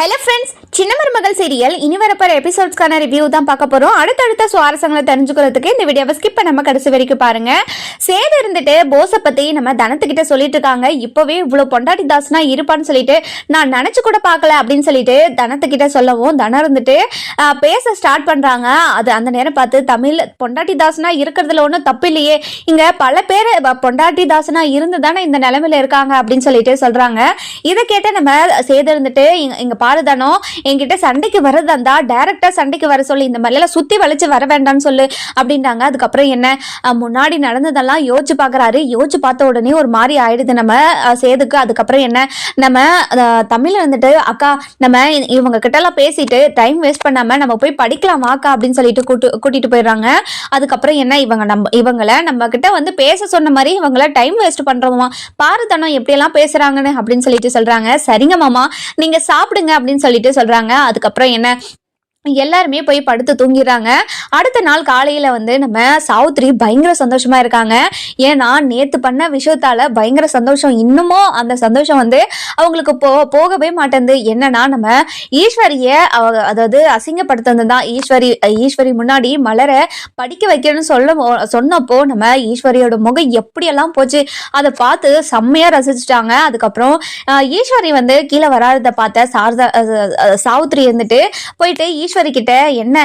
Hello friends சின்ன மருமகள் serial இனி வரப்போகிற எபிசோட்ஸ்க்கான ரிவ்யூ தான் பார்க்க போகிறோம் அடுத்தடுத்த சுவாரஸ்யங்களை தெரிஞ்சுக்கிறதுக்கு இந்த வீடியோவை ஸ்கிப் பண்ணாமல் கடைசி வரைக்கும் பாருங்கள் சேது இருந்துட்டு போஸை பற்றி நம்ம தனத்துக்கிட்ட சொல்லிட்டு இருக்காங்க. இப்போவே இவ்வளோ பொண்டாட்டி தாஸ்னா இருப்பான்னு சொல்லிட்டு நான் நினச்சி கூட பார்க்கல அப்படின்னு சொல்லிட்டு தனத்துக்கிட்ட சொல்லவும் தனம் இருந்துட்டு பேச ஸ்டார்ட் பண்ணுறாங்க அது அந்த நேரம் பார்த்து தமிழ் பொண்டாட்டி தாஸ்னா இருக்கிறதுல ஒன்றும் தப்பு இல்லையே. இங்கே பல பேர் பொண்டாட்டி தாசனா இருந்து தானே இந்த நிலமையில இருக்காங்க அப்படின்னு சொல்லிட்டு சொல்கிறாங்க இதை கேட்டு நம்ம சேது இருந்துட்டு இங்கே பாருதானோ என்கிட்ட சண்டைக்கு வரதா இருந்தா டைரக்டா சண்டைக்கு வர சொல்லி இந்த மாதிரிலாம் சுத்தி வளைச்சு வர வேண்டாம்னு சொல்லு அப்படின்றாங்க. அதுக்கப்புறம் என்ன? முன்னாடி நடந்ததெல்லாம் யோசிச்சு பாக்குறாரு. யோசிச்சு பார்த்த உடனே ஒரு மாதிரி ஆயிடுது நம்ம சேதுக்கு. அதுக்கப்புறம் என்ன? நம்ம தமிழ்ல இருந்துட்டு அக்கா நம்ம இவங்க கிட்ட எல்லாம் பேசிட்டு டைம் வேஸ்ட் பண்ணாம நம்ம போய் படிக்கலாம் வாக்கா அப்படின்னு சொல்லிட்டு கூட்டு கூட்டிட்டு போயிடுறாங்க. அதுக்கப்புறம் என்ன? இவங்க நம்ம இவங்கள நம்ம கிட்ட வந்து பேச சொன்ன மாதிரி இவங்கள டைம் வேஸ்ட் பண்றோமா? பாரு தனம் எப்படியெல்லாம் பேசுறாங்கன்னு அப்படின்னு சொல்லிட்டு சொல்றாங்க. சரிங்க மாமா நீங்க சாப்பிடுங்க அப்படின்னு சொல்லிட்டு சொல்றாங்க. அதுக்கப்புறம் என்ன எல்லாருமே போய் படுத்து தூங்கிடுறாங்க. அடுத்த நாள் காலையில வந்து நம்ம சாவுத்திரி பயங்கர சந்தோஷமா இருக்காங்க. ஏன்னா நேத்து பண்ண விஷயத்தால பயங்கர சந்தோஷம். இன்னமும் அந்த சந்தோஷம் வந்து அவங்களுக்கு போ போகவே மாட்டேங்குது. என்னன்னா நம்ம ஈஸ்வரிய அவ- அதாவது அசிங்கப்படுத்துனது தான் ஈஸ்வரி ஈஸ்வரி முன்னாடி மலரை படிக்க வைக்கணும்னு சொல்ல சொன்னப்போ நம்ம ஈஸ்வரியோட முகம் எப்படியெல்லாம் போச்சு அதை பார்த்து செம்மையா ரசிச்சுட்டாங்க. அதுக்கப்புறம் ஈஸ்வரி வந்து கீழே வராததை பார்த்த சாரதா அஹ், இருந்துட்டு போயிட்டு ஈஸ்வரி கிட்ட என்ன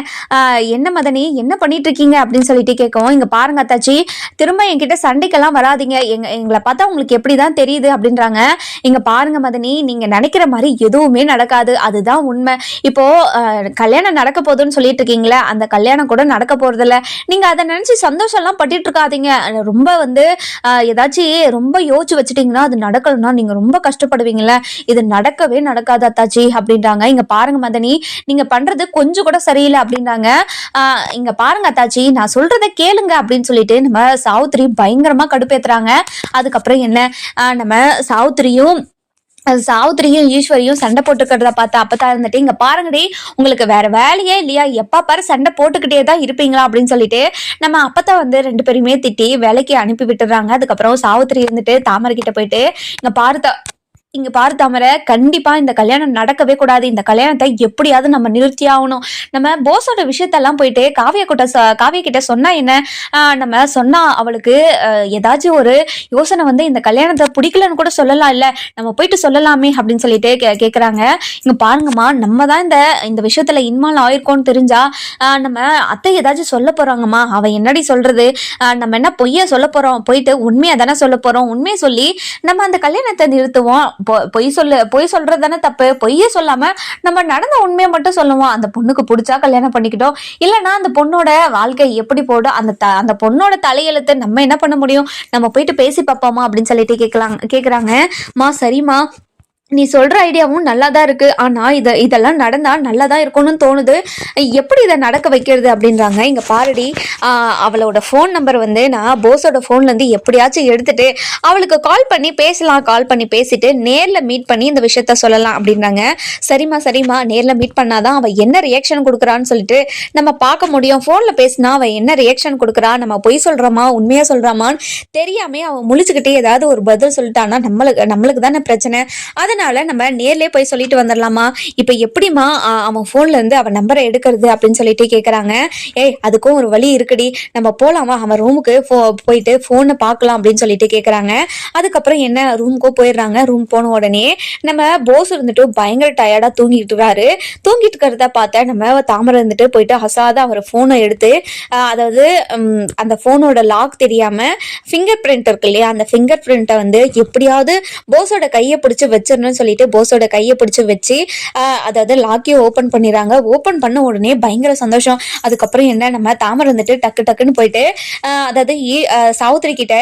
என்ன மதனி என்ன பண்ணிட்டு இருக்கீங்க அப்படின்னு சொல்லிட்டு கேட்கவும் இங்க பாருங்க அத்தாச்சி திரும்ப என்கிட்ட சண்டைக்கெல்லாம் வராதீங்க. எங்க எங்களை பார்த்தா உங்களுக்கு எப்படிதான் தெரியுது அப்படின்றாங்க. இங்க பாருங்க மதனி நீங்க நினைக்கிற மாதிரி எதுவுமே நடக்காது. அதுதான் உண்மை. இப்போ கல்யாணம் நடக்க போகுதுன்னு சொல்லிட்டு இருக்கீங்களே அந்த கல்யாணம் கூட நடக்க போறதில்ல. நீங்க அதை நினைச்சு சந்தோஷம்லாம் பட்டுட்டு இருக்காதீங்க ரொம்ப வந்து ஏதாச்சும் ரொம்ப யோசிச்சு வச்சுட்டீங்கன்னா அது நடக்கணும்னா நீங்க ரொம்ப கஷ்டப்படுவீங்கல்ல இது நடக்கவே நடக்காது அத்தாச்சி அப்படின்றாங்க. இங்க பாருங்க மதனி நீங்க பண்றது கொஞ்சம் கூட சரியில்லை அப்படின்றாங்க இங்க பாருங்க அத்தாச்சி நான் சொல்றத கேளுங்க அப்படின்னு சொல்லிட்டு நம்ம சாவுத்திரி பயங்கரமா கடுப்பேத்துறாங்க. அதுக்கப்புறம் என்ன? நம்ம சாவுத்திரியும் அது சாவுத்திரியும் ஈஸ்வரியும் சண்டை போட்டுக்கிறத பார்த்தா அப்பதான் இருந்துட்டு இங்க பாருங்கடி உங்களுக்கு வேற வேலையே இல்லையா? எப்ப பாரு சண்டை போட்டுக்கிட்டே தான் இருப்பீங்களா அப்படின்னு சொல்லிட்டு நம்ம அப்பதான் வந்து ரெண்டு பேருமே திட்டி வேலைக்கு அனுப்பி விட்டுறாங்க. அதுக்கப்புறம் சாவுத்திரி இருந்துட்டு தாமரை கிட்ட போயிட்டு இங்க பார்த்தா இங்க பாரு தாமரை கண்டிப்பா இந்த கல்யாணம் நடக்கவே கூடாது. இந்த கல்யாணத்தை எப்படியாவது நம்ம நிறுத்தி ஆகணும். நம்ம போஸோட விஷயத்தெல்லாம் போயிட்டு காவிய கிட்ட காவிய கிட்ட சொன்னா என்ன? நம்ம சொன்னா அவளுக்கு ஏதாச்சும் ஒரு யோசனை வந்து இந்த கல்யாணத்தை பிடிக்கலன்னு கூட சொல்லலாம் இல்ல. நம்ம போயிட்டு சொல்லலாமே அப்படின்னு சொல்லிட்டு கே- கேக்குறாங்க. இங்க பாருங்கம்மா நம்ம தான் இந்த இந்த விஷயத்துல இன்வால்வ் ஆயிருக்கோம்னு தெரிஞ்சா நம்ம அத்தை ஏதாச்சும் சொல்ல போறாங்கம்மா. அவ என்னடி சொல்றது? நம்ம என்ன பொய்ய சொல்ல போறோம்? போயிட்டு உண்மையா தானே சொல்ல போறோம்? உண்மையை சொல்லி நம்ம அந்த கல்யாணத்தை நிறுத்துவோம். பொய் சொல்ல பொய் சொல்றது தானே தப்பு. பொய்யே சொல்லாம நம்ம நடந்த உண்மையை மட்டும் சொல்லுவோம். அந்த பொண்ணுக்கு பிடிச்சா கல்யாணம் பண்ணிக்கிட்டோம். இல்லைன்னா அந்த பொண்ணோட வாழ்க்கை எப்படி போடும் அந்த த அந்த பொண்ணோட தலையெழுத்து நம்ம என்ன பண்ண முடியும்? நம்ம போயிட்டு பேசி பார்ப்போமா அப்படின்னு சொல்லிட்டு கேட்கலாங்க கேட்குறாங்க மா சரிம்மா. நீ சொல்ற ஐடியாவும் நல்லா தான் இருக்கு. ஆனா இத இதெல்லாம் நடந்தா நல்லா தான் இருக்கணும்னு தோணுது. எப்படி இதை நடக்க வைக்கிறது அப்படின்றாங்க. இங்க பாருடி அவளோட ஃபோன் நம்பர் வந்து நான் போஸோட ஃபோன்ல இருந்து எப்படியாச்சும் எடுத்துட்டு அவளுக்கு கால் பண்ணி பேசலாம் கால் பண்ணி பேசிட்டு நேர்ல மீட் பண்ணி இந்த விஷயத்த சொல்லலாம் அப்படின்றாங்க. சரிம்மா சரிம்மா நேர்ல மீட் பண்ணாதான் அவ என்ன ரியாக்ஷன் கொடுக்குறான்னு சொல்லிட்டு நம்ம பார்க்க முடியும். ஃபோன்ல பேசினா அவ என்ன ரியாக்ஷன் கொடுக்குறா? நம்ம பொய் சொல்றோமா? உண்மையா சொல்றாமான்னு தெரியாமே அவ முழிச்சுக்கிட்டே ஏதாவது ஒரு பதில் சொல்லிட்டான்னா நம்மளுக்கு நம்மளுக்கு தானே பிரச்சனை? அதை அதனால நம்ம நேர்லேயே போய் சொல்லிட்டு வந்துடலாமா? இப்போ எப்படிம்மா அவன் ஃபோன்ல இருந்து அவன் நம்பரை எடுக்கிறது அப்படின்னு சொல்லிட்டு கேட்குறாங்க ஏய் அதுக்கும் ஒரு வழி இருக்குடி. நம்ம போகலாமா அவன் ரூமுக்கு ஃபோ போயிட்டு ஃபோனை பார்க்கலாம் அப்படின்னு சொல்லிட்டு கேட்குறாங்க அதுக்கப்புறம் என்ன? ரூமுக்கோ போயிடுறாங்க. ரூம் போன உடனே நம்ம போஸ் இருந்துட்டு பயங்கர டயர்டாக தூங்கிட்டு இருக்காரு. தூங்கிட்டு இருக்கிறத பார்த்தா நம்ம தாமரை இருந்துட்டு போயிட்டு அசாத அவர் ஃபோனை எடுத்து அதாவது அந்த ஃபோனோட லாக் தெரியாமல் ஃபிங்கர் பிரிண்ட் இருக்கு இல்லையா? அந்த ஃபிங்கர் பிரிண்ட்டை வந்து எப்படியாவது போஸோட கையை பிடிச்சி பண்ணணும்னு சொல்லிட்டு போஸோட கையை பிடிச்சி வச்சு அதாவது லாக்கியை ஓப்பன் பண்ணிடுறாங்க. ஓப்பன் பண்ண உடனே பயங்கர சந்தோஷம். அதுக்கப்புறம் என்ன நம்ம தாமரை வந்துட்டு டக்கு டக்குன்னு போயிட்டு அதாவது சாவுத்திரி கிட்ட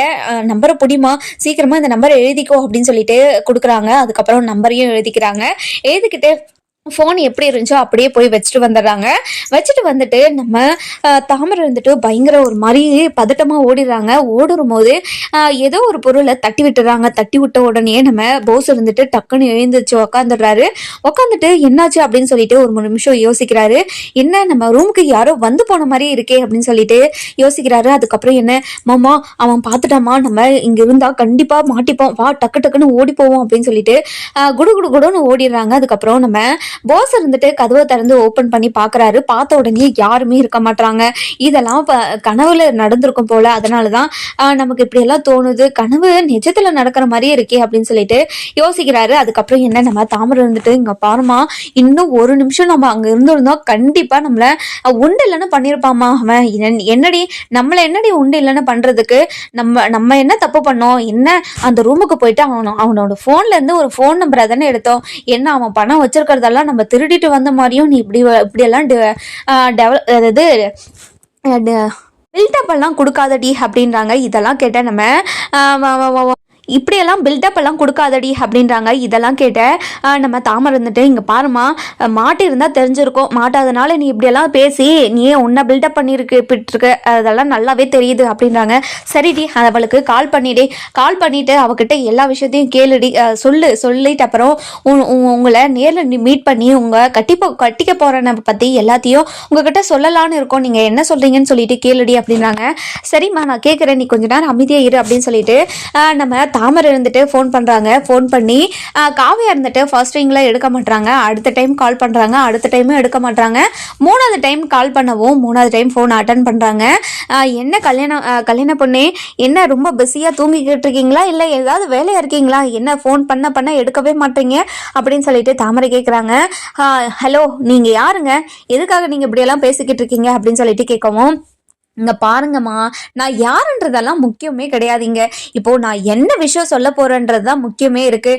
நம்பரை பிடிமா சீக்கிரமா இந்த நம்பரை எழுதிக்கோ அப்படின்னு சொல்லிட்டு கொடுக்குறாங்க. அதுக்கப்புறம் நம்பரையும் எழுதிக்கிறாங்க. எழுதிக்கிட்டு ஃபோன் எப்படி இருந்துச்சோ அப்படியே போய் வச்சுட்டு வந்துடுறாங்க. வச்சுட்டு வந்துட்டு நம்ம தாமரை இருந்துட்டு பயங்கர ஒரு மாதிரி பதட்டமாக ஓடிடுறாங்க. ஓடுறும் போது ஏதோ ஒரு பொருளை தட்டி விட்டுறாங்க. தட்டி விட்ட உடனே நம்ம போஸ் இருந்துட்டு டக்குன்னு எழுந்துச்சு உக்காந்துடுறாரு. உக்காந்துட்டு என்னாச்சு அப்படின்னு சொல்லிட்டு ஒரு மூணு நிமிஷம் யோசிக்கிறாரு. என்ன நம்ம ரூமுக்கு யாரோ வந்து போன மாதிரி இருக்கே அப்படின்னு சொல்லிட்டு யோசிக்கிறாரு. அதுக்கப்புறம் என்ன? மாமா அவன் பார்த்துட்டாமா? நம்ம இங்கே இருந்தால் கண்டிப்பாக மாட்டிப்போம். வா டக்கு டக்குன்னு ஓடி போவோம் அப்படின்னு சொல்லிட்டு குடு குடு குடுன்னு ஓடிடுறாங்க. அதுக்கப்புறம் நம்ம போஸ் இருந்துட்டு கதவை திறந்து ஓப்பன் பண்ணி பாக்குறாரு. பார்த்த உடனே யாருமே இருக்க மாட்டாங்க இதெல்லாம் இப்போ கனவுல நடந்திருக்கும் போல. அதனால தான் நமக்கு இப்படி எல்லாம் தோணுது. கனவு நிஜத்துல நடக்கிற மாதிரியே இருக்கே அப்படின்னு சொல்லிட்டு யோசிக்கிறாரு. அதுக்கப்புறம் என்ன நம்ம தாமரை இருந்துட்டு இங்க பாருமா இன்னும் ஒரு நிமிஷம் நம்ம அங்க இருந்திருந்தோம். கண்டிப்பா நம்மள உண்டு இல்லைன்னு பண்ணிருப்பாமா அவன். என்னடி நம்மள என்னடி உண்டு இல்லைன்னு பண்றதுக்கு? நம்ம நம்ம என்ன தப்பு பண்ணோம்? என்ன அந்த ரூமுக்கு போயிட்டு அவனோட போன்ல இருந்து ஒரு ஃபோன் நம்பரை தானே எடுத்தோம்? என்ன அவன் பணம் வச்சிருக்கிறதெல்லாம் நம்ம திருடிட்டு வந்த மாதிரியும் நீ இப்படி இப்படியெல்லாம் டெவலப் அதாவது பில்டப் எல்லாம் கொடுக்காதடி அப்படின்றாங்க. இதெல்லாம் கேட்ட நம்ம இப்படியெல்லாம் பில்டப் எல்லாம் கொடுக்காதடி அப்படின்றாங்க. இதெல்லாம் கேட்ட நம்ம தாமரை இருந்துட்டு இங்கே பாருமா மாட்டு இருந்தால் தெரிஞ்சிருக்கும். மாட்டாதனால நீ இப்படியெல்லாம் பேசி நீ உன்னை பில்டப் பண்ணியிருக்கு பிட்டுருக்கு. அதெல்லாம் நல்லாவே தெரியுது அப்படின்றாங்க. சரிடி அவளுக்கு கால் பண்ணிடி. கால் பண்ணிட்டு அவகிட்ட எல்லா விஷயத்தையும் கேளுடி. சொல்லு. சொல்லிட்டு அப்புறம் உங்களை நேரில் மீட் பண்ணி உங்கள் கட்டி போ கட்டிக்க போகிறன பற்றி எல்லாத்தையும் உங்ககிட்ட சொல்லலான்னு இருக்கோம். நீங்கள் என்ன சொல்கிறீங்கன்னு சொல்லிட்டு கேளுடி அப்படின்றாங்க. சரிம்மா நான் கேட்குறேன் நீ கொஞ்ச நேரம் அமைதியாக இரு அப்படின்னு சொல்லிட்டு நம்ம தாமரை இருந்துட்டு ஃபோன் பண்ணுறாங்க ஃபோன் பண்ணி காவியா இருந்துட்டு ஃபர்ஸ்ட் ரிங்கில் எடுக்க மாட்டாங்க அடுத்த டைம் கால் பண்ணுறாங்க அடுத்த டைமும் எடுக்க மாட்டாங்க மூணாவது டைம் கால் பண்ணவும் மூணாவது டைம் ஃபோன் அட்டன் பண்ணுறாங்க என்ன கல்யாணம் கல்யாண பொண்ணே என்ன ரொம்ப பிஸியாக தூங்கிக்கிட்டு இருக்கீங்களா? இல்லை ஏதாவது வேலையாக இருக்கீங்களா? என்ன ஃபோன் பண்ண பண்ண எடுக்கவே மாட்டீங்க? அப்படின்னு சொல்லிட்டு தாமரை கேட்குறாங்க ஹலோ நீங்கள் யாருங்க? எதுக்காக நீங்கள் இப்படியெல்லாம் பேசிக்கிட்டு இருக்கீங்க? அப்படின்னு சொல்லிட்டு கேட்கவும் இங்கே பாருங்கம்மா நான் யாருன்றதெல்லாம் முக்கியமே கிடையாதுங்க. இப்போ நான் என்ன விஷயம் சொல்ல போறேன்றது தான் முக்கியமே இருக்கு.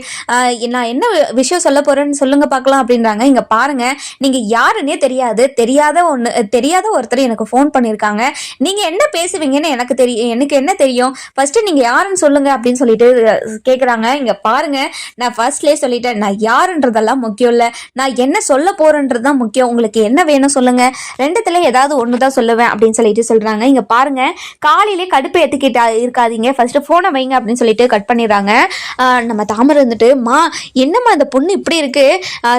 நான் என்ன விஷயம் சொல்ல போறேன்னு சொல்லுங்க பார்க்கலாம் அப்படின்றாங்க. இங்க பாருங்க நீங்க யாருன்னே தெரியாது. தெரியாத ஒன்று தெரியாத ஒருத்தர் எனக்கு ஃபோன் பண்ணியிருக்காங்க நீங்க என்ன பேசுவீங்கன்னு எனக்கு தெரியும் எனக்கு என்ன தெரியும்? ஃபர்ஸ்ட் நீங்க யாருன்னு சொல்லுங்க அப்படின்னு சொல்லிட்டு கேட்குறாங்க இங்கே இங்க பாருங்க நான் ஃபர்ஸ்ட்லேயே சொல்லிட்டேன். நான் யாருன்றதெல்லாம் முக்கியம் இல்லை. நான் என்ன சொல்ல போறேன்றது தான் முக்கியம். உங்களுக்கு என்ன வேணும் சொல்லுங்க. ரெண்டுத்துல ஏதாவது ஒன்று தான் சொல்லுவேன் அப்படின்னு சொல்லிட்டு சொல்றாங்க. இங்க பாருங்க காலையிலே கடுப்பு ஏத்துக்கிட்டா இருக்காதீங்க. ஃபர்ஸ்ட் போனை வைங்க அப்படின்னு சொல்லிட்டு கட் பண்ணிடுறாங்க. நம்ம தாமரை இருந்துட்டு மா என்னம்மா இந்த பொண்ணு இப்படி இருக்கு?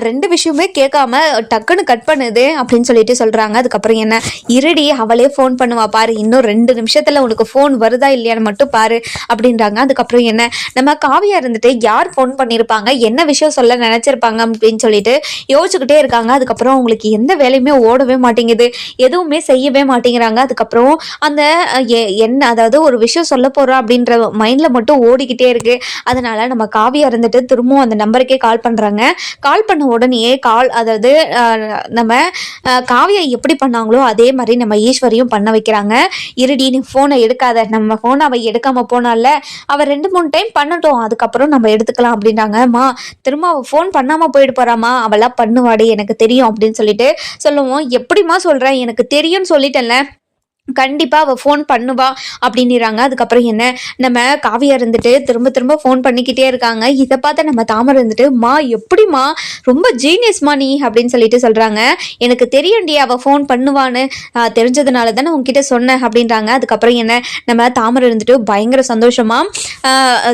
ரெண்டு விஷயமே கேட்காம டக்குன்னு கட் பண்ணுது அப்படின்னு சொல்லிட்டு சொல்றாங்க. அதுக்கப்புறம் என்ன? இருடி அவளே ஃபோன் பண்ணுவா பாரு. இன்னும் ரெண்டு நிமிஷத்துல உனக்கு ஃபோன் வருதா இல்லையான்னு மட்டும் பாரு அப்படின்றாங்க. அதுக்கப்புறம் என்ன? நம்ம காவியா இருந்துட்டு யார் ஃபோன் பண்ணியிருப்பாங்க என்ன விஷயம் சொல்ல நினைச்சிருப்பாங்க? அப்படின்னு சொல்லிட்டு யோசிச்சுக்கிட்டே இருக்காங்க. அதுக்கப்புறம் அவங்களுக்கு எந்த வேலையுமே ஓடவே மாட்டேங்குது. எதுவுமே செய்யவே மாட்டேங்கிறாங்க. அதுக்கப்புறம் அந்த எ- என்ன அதாவது ஒரு விஷயம் சொல்ல போறோம் அப்படின்ற மைண்ட்ல மட்டும் ஓடிக்கிட்டே இருக்கு. அதனால நம்ம காவியா இருந்துட்டு திரும்பவும் அந்த நம்பருக்கே கால் பண்றாங்க. கால் பண்ண உடனேயே கால் அதாவது நம்ம காவியா எப்படி பண்ணாங்களோ அதே மாதிரி நம்ம ஈஸ்வரியும் பண்ண வைக்கிறாங்க. இருடி நீ ஃபோனை எடுக்காத. நம்ம ஃபோனை அவள் எடுக்காம போனால அவள் ரெண்டு மூணு டைம் பண்ணட்டும். அதுக்கப்புறம் நம்ம எடுத்துக்கலாம் அப்படின்றாங்கம்மா திரும்ப அவள் ஃபோன் பண்ணாமல் போயிட்டு போகிறாமா அவளாம் பண்ணுவாடி எனக்கு தெரியும் அப்படின்னு சொல்லிட்டு சொல்லுவோம். எப்படிம்மா சொல்கிறேன் எனக்கு தெரியும்னு சொல்லிட்டேன்ல. கண்டிப்பாக அவள் ஃபோன் பண்ணுவா அப்படின்னுறாங்க. அதுக்கப்புறம் என்ன? நம்ம காவியா இருந்துட்டு திரும்ப திரும்ப ஃபோன் பண்ணிக்கிட்டே இருக்காங்க. இதை பார்த்து நம்ம தாமரை இருந்துட்டு மா எப்படிம்மா? ரொம்ப ஜீனியஸ்மா நீ? அப்படின்னு சொல்லிட்டு சொல்கிறாங்க எனக்கு தெரியும்டி அவள் ஃபோன் பண்ணுவான்னு. தெரிஞ்சதுனால தானே உங்ககிட்ட சொன்னேன். அப்படின்றாங்க. அதுக்கப்புறம் என்ன? நம்ம தாமரை இருந்துட்டு பயங்கர சந்தோஷமா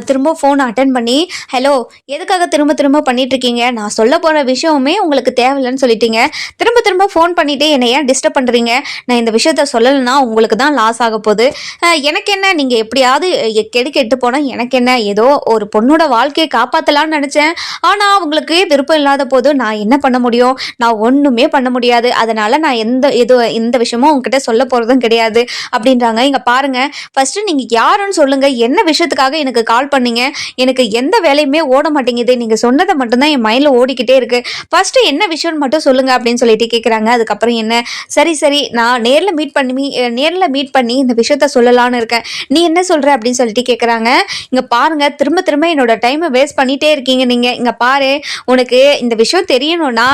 திரும்ப ஃபோன் அட்டன் பண்ணி ஹலோ எதுக்காக திரும்ப திரும்ப பண்ணிட்டு இருக்கீங்க நான் சொல்ல போகிற விஷயமே உங்களுக்கு தேவையில்லைன்னு சொல்லிட்டீங்க. திரும்ப திரும்ப ஃபோன் பண்ணிட்டு என்னை ஏன் டிஸ்டர்ப் பண்ணுறீங்க நான் இந்த விஷயத்த சொல்லலைன்னா உங்களுக்கு தான் லாஸ் ஆக போகுது. எனக்கு என்ன? நீங்கள் எப்படியாவது எ- கெடு கெட்டு போனால் எனக்கு என்ன? ஏதோ ஒரு பொண்ணோட வாழ்க்கையை காப்பாற்றலான்னு நினச்சேன். ஆனால் அவங்களுக்கு விருப்பம் இல்லாத போது நான் என்ன பண்ண முடியும்? நான் ஒன்றுமே பண்ண முடியாது. அதனால் நான் எந்த எது எந்த விஷயமும் உங்ககிட்ட சொல்ல போகிறதும் கிடையாது. அப்படின்றாங்க. இங்கே பாருங்க. ஃபஸ்ட்டு நீங்கள் யாருன்னு சொல்லுங்கள் என்ன விஷயத்துக்காக எனக்கு கால் பண்ணீங்க? எனக்கு எந்த வேலையுமே ஓட மாட்டேங்குது. நீங்கள் சொன்னதை மட்டும்தான் என் மைண்டில் ஓடிக்கிட்டே இருக்குது ஃபஸ்ட்டு என்ன விஷயம்னு மட்டும் சொல்லுங்கள் அப்படின்னு சொல்லிட்டு கேட்குறாங்க அதுக்கப்புறம் என்ன? சரி சரி. நான் நேரில் மீட் பண்ணி நேரில் மீட் பண்ணி இந்த விஷயத்த சொல்லலான்னு இருக்கேன். நீ என்ன சொல்ற அப்படின்னு சொல்லிட்டு கேட்குறாங்க இங்கே பாருங்க திரும்ப திரும்ப என்னோட டைமை வேஸ்ட் பண்ணிட்டே இருக்கீங்க நீங்கள் இங்கே பாரு உனக்கு இந்த விஷயம் தெரியணும்னா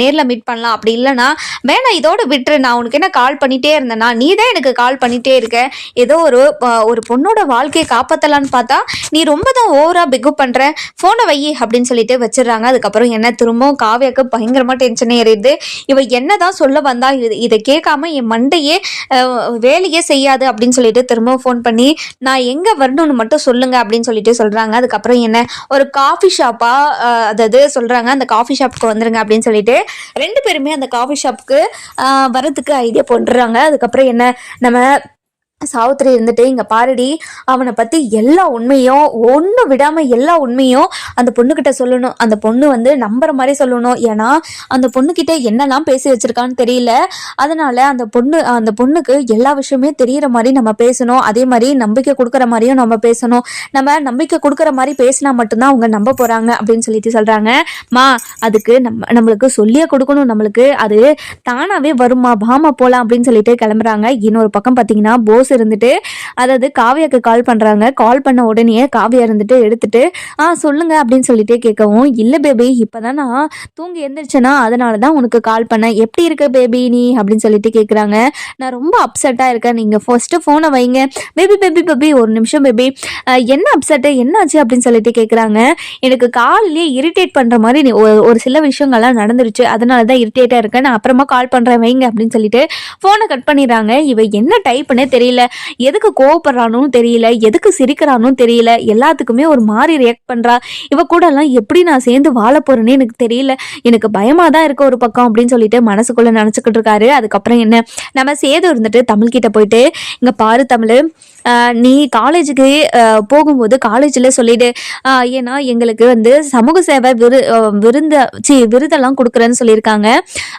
நேரில் மீட் பண்ணலாம். அப்படி இல்லைன்னா வேணாம் இதோட விட்டுரு. நான் உனக்கு என்ன கால் பண்ணிட்டே இருந்தேன்னா நீ தான் எனக்கு கால் பண்ணிட்டே இருக்க. ஏதோ ஒரு ஒரு பொண்ணோட வாழ்க்கையை காப்பாற்றலான்னு பார்த்தா நீ ரொம்ப தான் ஓவரா பிகு பண்ற. ஃபோனை வை அப்படின்னு சொல்லிட்டு வச்சிடுறாங்க. அதுக்கப்புறம் என்ன திரும்பவும் காவியாக்கு பயங்கரமா டென்ஷன் ஏறிடுது. இவ என்னதான் சொல்ல வந்தா இது இதை கேட்காம என் மண்டையே வேலையே செய்யாது அப்படின்னு சொல்லிட்டு திரும்ப ஃபோன் பண்ணி நான் எங்க வரணும்னு மட்டும் சொல்லுங்க அப்படின்னு சொல்லிட்டு சொல்றாங்க. அதுக்கப்புறம் என்ன ஒரு காஃபி ஷாப்பா அதாவது சொல்றாங்க அந்த காஃபி ஷாப்புக்கு வந்துருங்க அப்படின்னு சொல்லிட்டு ரெண்டு பேருமே அந்த காஃபி ஷாப்புக்கு வரதுக்கு ஐடியா பண்ணுறாங்க அதுக்கப்புறம் என்ன நம்ம சாவித்திரி இருந்துட்டு இங்க பாருடி அவனை பத்தி எல்லா உண்மையும் ஒண்ணு விடாம எல்லா உண்மையும் அந்த பொண்ணுக்கிட்ட சொல்லணும். அந்த பொண்ணு வந்து நம்புற மாதிரி சொல்லணும். ஏன்னா அந்த பொண்ணுக்கிட்ட என்னெல்லாம் பேசி வச்சிருக்கான்னு தெரியல. அதனால அந்த பொண்ணு அந்த பொண்ணுக்கு எல்லா விஷயமே தெரியற மாதிரி நம்ம பேசணும். அதே மாதிரி நம்பிக்கை கொடுக்குற மாதிரியும் நம்ம பேசணும். நம்ம நம்பிக்கை கொடுக்குற மாதிரி பேசினா மட்டும்தான் அவங்க நம்ப போறாங்க அப்படின்னு சொல்லிட்டு சொல்றாங்க. மா அதுக்கு நம்ம நம்மளுக்கு சொல்லியே கொடுக்கணும். நம்மளுக்கு அது தானாவே வருமா? பாமா போலாம் அப்படின்னு சொல்லிட்டு கிளம்புறாங்க. இன்னொரு பக்கம் பார்த்தீங்கன்னா போஸ் இருந்துட்டு அதாவது காவியாக்கு கால் பண்ணுறாங்க கால் பண்ண உடனே காவியா இருந்துட்டு எடுத்துட்டு ஆ சொல்லுங்க அப்படின்னு சொல்லிட்டே கேட்கவும் இல்லை பேபி இப்போதான் நான் தூங்கி எழுந்திரிச்சேன்னா அதனால தான் உனக்கு கால் பண்ணேன். எப்படி இருக்க பேபி நீ? அப்படின்னு சொல்லிட்டு கேட்குறாங்க நான் ரொம்ப அப்செட்டாக இருக்கேன். நீங்கள் ஃபர்ஸ்ட்டு ஃபோனை வைங்க. பேபி பேபி பேபி ஒரு நிமிஷம் பேபி என்ன அப்செட்டு என்னாச்சு? அப்படின்னு சொல்லிட்டு கேட்குறாங்க எனக்கு காலிலே இரிட்டேட் பண்ணுற மாதிரி நீ ஒரு ஒரு சில விஷயங்கள்லாம் நடந்துருச்சு. அதனால தான் இரிட்டேட்டாக இருக்கேன். நான் அப்புறமா கால் பண்ணுறேன் வைங்க அப்படின்னு சொல்லிட்டு ஃபோனை கட் பண்ணிடுறாங்க. இவ என்ன டைப்புன்னே தெரியல. எதுக்கு கோவப்படுறானும் தெரியல. எதுக்கு சிரிக்கிறானும் தெரியல. எல்லாத்துக்குமே ஒரு மாதிரி ரியாக்ட் பண்ணுறா இவ கூட எல்லாம் எப்படி நான் சேர்ந்து வாழ போறேன்னு எனக்கு தெரியல. எனக்கு பயமாக தான் இருக்க ஒரு பக்கம் அப்படின்னு சொல்லிட்டு மனசுக்குள்ளே நினச்சிக்கிட்டு இருக்காரு. அதுக்கப்புறம் என்ன? நம்ம சேது இருந்துட்டு தமிழ்கிட்ட போயிட்டு இங்கே பாரு தமிழ் நீ காலேஜுக்கு போகும்போது காலேஜில் சொல்லிடு. ஏன்னா எங்களுக்கு வந்து சமூக சேவை விரு விருந்த சி விருதெல்லாம் கொடுக்குறேன்னு சொல்லியிருக்காங்க.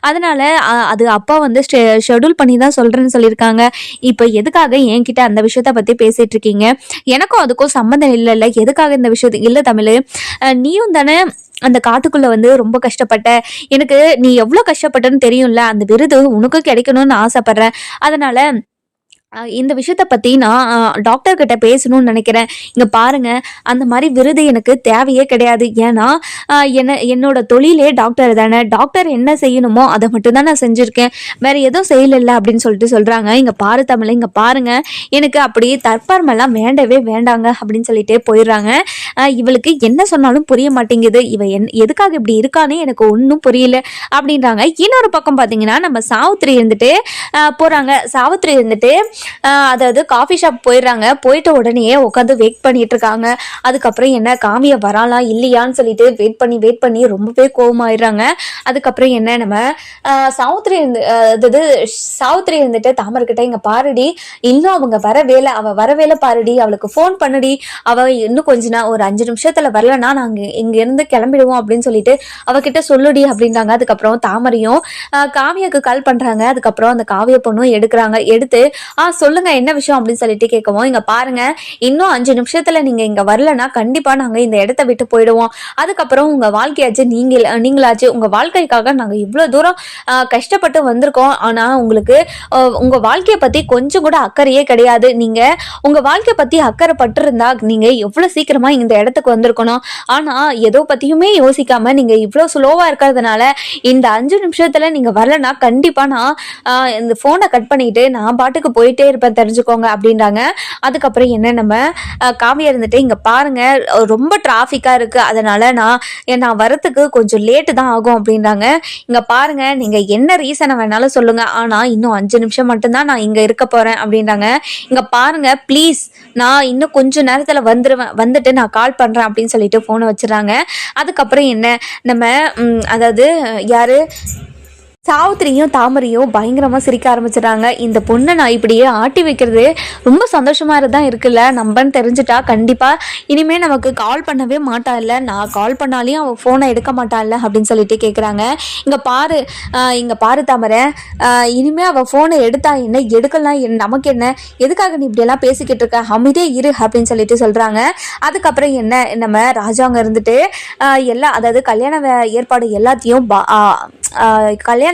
அதனால் அது அப்பா வந்து ஷெடியூல் பண்ணி தான் சொல்கிறேன்னு சொல்லியிருக்காங்க. இப்போ எதுக்காக என்கிட்ட அந்த விஷயத்த பற்றி பேசிகிட்டு இருக்கீங்க எனக்கும் அதுக்கும் சம்மந்தம் இல்லைல்ல. எதுக்காக இந்த விஷயத்து இல்லை தமிழ். நீயும் தானே அந்த காட்டுக்குள்ளே வந்து ரொம்ப கஷ்டப்பட்ட. எனக்கு நீ எவ்வளோ கஷ்டப்பட்டன்னு தெரியும்ல. அந்த விருது உனக்கும் கிடைக்கணும்னு ஆசைப்பட்றேன். அதனால் இந்த விஷயத்த பற்றி நான் டாக்டர்கிட்ட பேசணும்னு நினைக்கிறேன். இங்கே பாருங்க அந்த மாதிரி விருது எனக்கு தேவையே கிடையாது. ஏன்னா என்ன என்னோட தொழிலே டாக்டர் தானே. டாக்டர் என்ன செய்யணுமோ அதை மட்டும்தான் நான் செஞ்சுருக்கேன். வேறு எதுவும் செய்யலை அப்படின்னு சொல்லிட்டு சொல்கிறாங்க இங்கே பாரு தமிழ் இங்கே பாருங்கள் எனக்கு அப்படி தற்பார்மெல்லாம் வேண்டவே வேண்டாங்க அப்படின்னு சொல்லிட்டு போயிடுறாங்க. இவளுக்கு என்ன சொன்னாலும் புரிய மாட்டேங்குது. இவ என் எதுக்காக இப்படி இருக்கானே எனக்கு ஒன்றும் புரியல அப்படின்றாங்க. இன்னொரு பக்கம் பார்த்தீங்கன்னா நம்ம சாவித்திரி இருந்துட்டு போகிறாங்க சாவித்திரி இருந்துட்டு அதாவது காஃபி ஷாப் போயிடுறாங்க. போயிட்ட உடனே உட்காந்து வெயிட் பண்ணிட்டு இருக்காங்க அதுக்கப்புறம் என்ன காவியா வராளா இல்லையான்னு சொல்லிட்டு வெயிட் பண்ணி வெயிட் பண்ணி ரொம்பவே கோவமாயிடுறாங்க. அதுக்கப்புறம் என்ன நம்ம சவுத்ரி இருந்து அதாவது சவுத்ரி இருந்துட்டு தாமர்கிட்ட இங்க பாருடி. இன்னும் அவங்க வர வேலை அவ வர வேலை பாருடி. அவளுக்கு ஃபோன் பண்ணுடி. அவ இன்னும் கொஞ்ச நாள் ஒரு அஞ்சு நிமிஷத்துல வரலன்னா நாங்க இங்க இருந்து கிளம்பிடுவோம் அப்படின்னு சொல்லிட்டு அவகிட்ட சொல்லுடி அப்படின்றாங்க. அதுக்கப்புறம் தாமரையும் ஆஹ் காவியாக்கு கால் பண்றாங்க. அதுக்கப்புறம் அந்த காவிய பொண்ணும் எடுக்கிறாங்க. எடுத்து ஆ சொல்லுங்க என்ன விஷயம் அப்படின்னு சொல்லிட்டு கேட்கவும் இங்க பாருங்க இன்னும் அஞ்சு நிமிஷத்துல நீங்க இங்க வரலன்னா கண்டிப்பா நாங்க இந்த இடத்த விட்டு போயிடுவோம். அதுக்கப்புறம் உங்க வாழ்க்கையாச்சு நீங்க நீங்களாச்சு உங்க வாழ்க்கைக்காக நாங்க இவ்வளவு தூரம் கஷ்டப்பட்டு வந்திருக்கோம். ஆனா உங்களுக்கு உங்க வாழ்க்கையை பத்தி கொஞ்சம் கூட அக்கறையே கிடையாது. நீங்க உங்க வாழ்க்கைய பத்தி அக்கறை பட்டிருந்தா நீங்க எவ்வளவு சீக்கிரமா இந்த இடத்துக்கு வந்திருக்கணும். ஆனா ஏதோ பத்தியுமே யோசிக்காம நீங்க இவ்வளவு ஸ்லோவா இருக்கிறதுனால இந்த அஞ்சு நிமிஷத்துல நீங்க வரலன்னா கண்டிப்பா நான் இந்த போனை கட் பண்ணிட்டு நான் பாட்டுக்கு போயிட்டு இருப்பேன் தெரிஞ்சுக்கோங்க அப்படின்றாங்க. அதுக்கப்புறம் என்ன நம்ம காவியா இருந்துட்டு இங்க பாருங்க ரொம்ப டிராஃபிக்கா இருக்கு. அதனால நான் நான் வரத்துக்கு கொஞ்சம் லேட்டு தான் ஆகும் அப்படின்றாங்க. இங்க பாருங்க நீங்க என்ன ரீசனை வேணாலும் சொல்லுங்க. ஆனா இன்னும் அஞ்சு நிமிஷம் மட்டும்தான் நான் இங்க இருக்க போறேன் அப்படின்றாங்க. இங்க பாருங்க ப்ளீஸ் நான் இன்னும் கொஞ்சம் நேரத்துல வந்துருவேன். வந்துட்டு நான் கால் பண்றேன் அப்படின்னு சொல்லிட்டு போனை வச்சிடறாங்க. அதுக்கப்புறம் என்ன நம்ம அதாவது யாரு சாவித்திரியும் தாமரையும் பயங்கரமாக சிரிக்க ஆரம்பிச்சிட்டாங்க இந்த பொண்ணை நான் இப்படியே ஆட்டி வைக்கிறது ரொம்ப சந்தோஷமாக இருந்தால் இருக்குல்ல? நம்பன்னு தெரிஞ்சுட்டா கண்டிப்பாக இனிமேல் நமக்கு கால் பண்ணவே மாட்டா இல்லை நான் கால் பண்ணாலையும் அவள் ஃபோனை எடுக்க மாட்டா இல்லை அப்படின்னு சொல்லிட்டு கேட்குறாங்க இங்கே பாரு இங்கே பாரு தாமரை. இனிமேல் அவள் ஃபோனை எடுத்தா என்ன? எடுக்கலாம் என்ன நமக்கு என்ன? எதுக்காக நீ இப்படியெல்லாம் பேசிக்கிட்டு இருக்க? அமைதியே இரு அப்படின்னு சொல்லிட்டு சொல்கிறாங்க அதுக்கப்புறம் என்ன? நம்ம ராஜாங்க இருந்துட்டு எல்லா அதாவது கல்யாண வே- ஏற்பாடு எல்லாத்தையும் பா-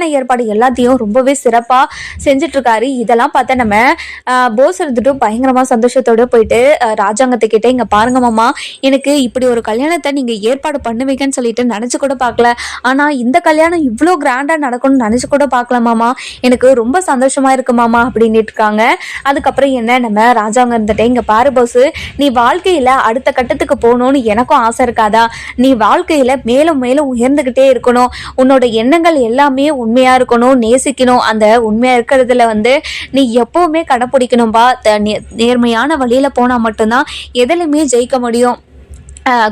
கல்யாண ஏற்பாடு எல்லாத்தையும் ரொம்பவே சிறப்பாக செஞ்சுட்டு இருக்காரு இதெல்லாம் பார்த்தா நம்ம போஸ் இருந்துட்டு பயங்கரமாக சந்தோஷத்தோட போயிட்டு ஆஹ் ராஜாங்கத்துக்கிட்ட இங்கே பாருங்க மாமா எனக்கு இப்படி ஒரு கல்யாணத்தை நீங்கள் ஏற்பாடு பண்ணுவீங்கன்னு சொல்லிட்டு நினச்சி கூட பார்க்கல. ஆனால் இந்த கல்யாணம் இவ்வளோ கிராண்டாக நடக்கும்னு நினச்சி கூட பார்க்கல மாமா. எனக்கு ரொம்ப சந்தோஷமா இருக்கு மாமா அப்படின்னு இருக்காங்க. அதுக்கப்புறம் என்ன நம்ம ராஜாங்க இருந்துட்டு இங்கே பாரு போஸ் நீ வாழ்க்கையில் அடுத்த கட்டத்துக்கு போகணும்னு எனக்கும் ஆசை இருக்காதா? நீ வாழ்க்கையில் மேலும் மேலும் உயர்ந்துக்கிட்டே இருக்கணும். உன்னோட எண்ணங்கள் எல்லாமே உண்மையாக இருக்கணும் நேசிக்கணும். அந்த உண்மையாக இருக்கிறதுல வந்து நீ எப்பவுமே கடைப்பிடிக்கணும்பா த- நே- நேர்மையான வழியில் போனால் மட்டும்தான் எதுலையுமே ஜெயிக்க முடியும்.